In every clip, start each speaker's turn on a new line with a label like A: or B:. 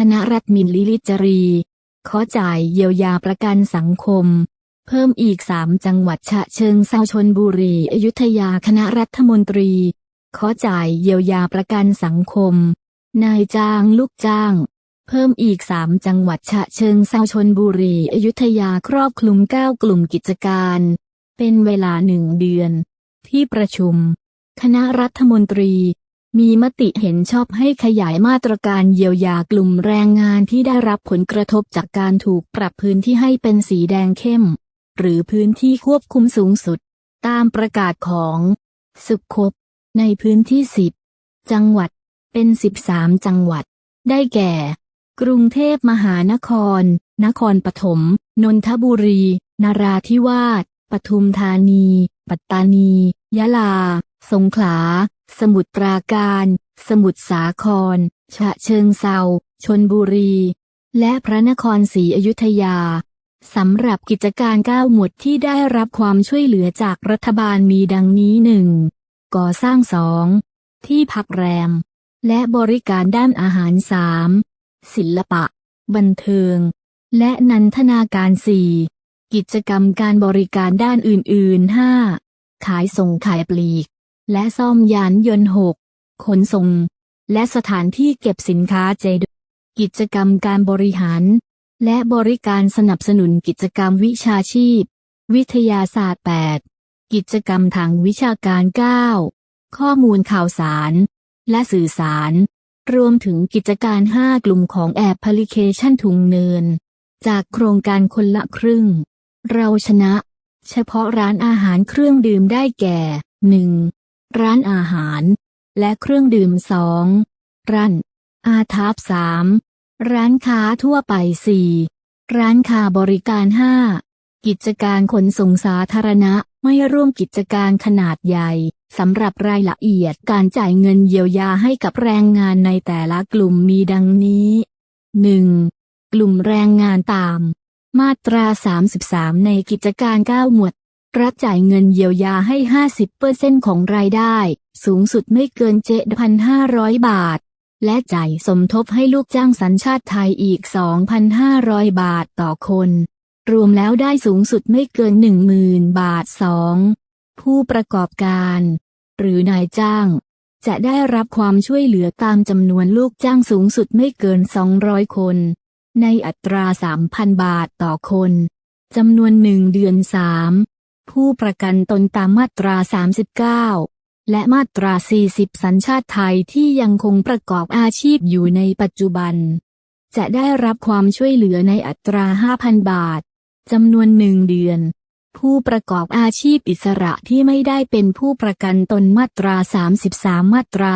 A: คณะรัฐมินลิลิจรี ขอจ่ายเยียวยาประกันสังคม เพิ่มอีก3จังหวัดฉะเชิงเซาชนบุรี อยุธยาคณะรัฐมนตรี ขอจ่ายเยียวยาประกันสังคม นายจ้างลูกจ้าง เพิ่มอีก3จังหวัดฉะเชิงเซาชนบุรี อยุธยาครอบคลุม9กลุ่มกิจการ เป็นเวลาหนึ่งเดือน ที่ประชุม คณะรัฐมนตรี มีมติเห็นชอบให้ขยายมาตรการเยียวยากลุ่มแรงงานที่ได้รับผลกระทบจากการถูกปรับพื้นที่ให้เป็นสีแดงเข้ม หรือพื้นที่ควบคุมสูงสุด ตามประกาศของสุขคบ ในพื้นที่ 10 จังหวัด เป็น 13 จังหวัด ได้แก่ กรุงเทพมหานคร นครปฐม นนทบุรี นาราธิวาส ปทุมธานี ปัตตานี ยะลา สงขลา สมุทรปราการ สมุทรสาคร ฉะเชิงเซาชนบุรี และพระนครศรีอยุธยาสำหรับกิจการก้าหมวดที่ได้รับความช่วยเหลือจากรัฐบาลมีดังนี้หนึ่งก่อสร้างสองที่พักแรม และบริการด้านอาหารสามศิลปะ บันเทิง และนันทนาการสี่กิจกรรมการบริการด้านอื่นๆห้าขายส่งขายปลีก และซ่อมยานยนต์หกขนส่ง และสถานที่เก็บสินค้าเจดกิจกรรมการบริหาร และบริการสนับสนุนกิจกรรมวิชาชีพ วิทยาศาสตร์ 8 กิจกรรมทางวิชาการ 9 ข้อมูลข่าวสาร และสื่อสาร รวมถึงกิจการ 5 กลุ่มของแอปพลิเคชันทุงเนิน จากโครงการคนละครึ่ง เราชนะ เฉพาะร้านอาหารเครื่องดื่มได้แก่ 1. ร้านอาหาร และเครื่องดื่ม 2. ร้านอาทาบ3ร้านค้าทั่วไป 4. ร้านค้าบริการ 5. กิจการขนส่งสาธารณะไม่ร่วมกิจการขนาดใหญ่สำหรับรายละเอียดการจ่ายเงินเยียวยาให้กับแรงงานในแต่ละกลุ่มมีดังนี้ 1. กลุ่มแรงงานตาม มาตรา 33 ในกิจการ 9 หมวด รัฐจ่ายเงินเยียวยาให้ 50%ของรายได้ สูงสุดไม่เกิน 7,500 บาท และจ่ายสมทบให้ลูกจ้างสัญชาติไทยอีก 2,500 บาทต่อคน รวมแล้วได้สูงสุดไม่เกิน 10,000 บาท 2. ผู้ประกอบการ หรือนายจ้าง จะได้รับความช่วยเหลือตามจำนวนลูกจ้างสูงสุดไม่เกิน 200 คน ในอัตรา 3,000 บาทต่อคนจำนวนหนึ่งเดือน 3. ผู้ประกันตนตามมาตรา 39 และมาตรา 40 สัญชาติไทยที่ยังคงประกอบอาชีพอยู่ในปัจจุบัน จะได้รับความช่วยเหลือในอัตรา 5,000 บาทจำนวนหนึ่งเดือน ผู้ประกอบอาชีพอิสระที่ไม่ได้เป็นผู้ประกันตนมาตรา 33 มาตรา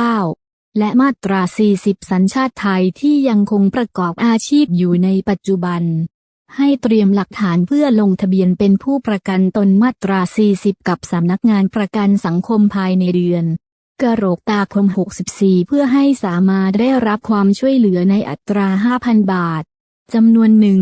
A: 39 และมาตรา 40 สัญชาติไทยที่ยังคงประกอบอาชีพอยู่ในปัจจุบัน ให้เตรียมหลักฐานเพื่อลงทะเบียนเป็นผู้ประกันตนมาตรา 40 กับสำนักงานประกันสังคมภายในเดือนกระโหลกตาคม 64 เพื่อให้สามารถได้รับความช่วยเหลือในอัตรา 5,000 บาท จำนวนหนึ่ง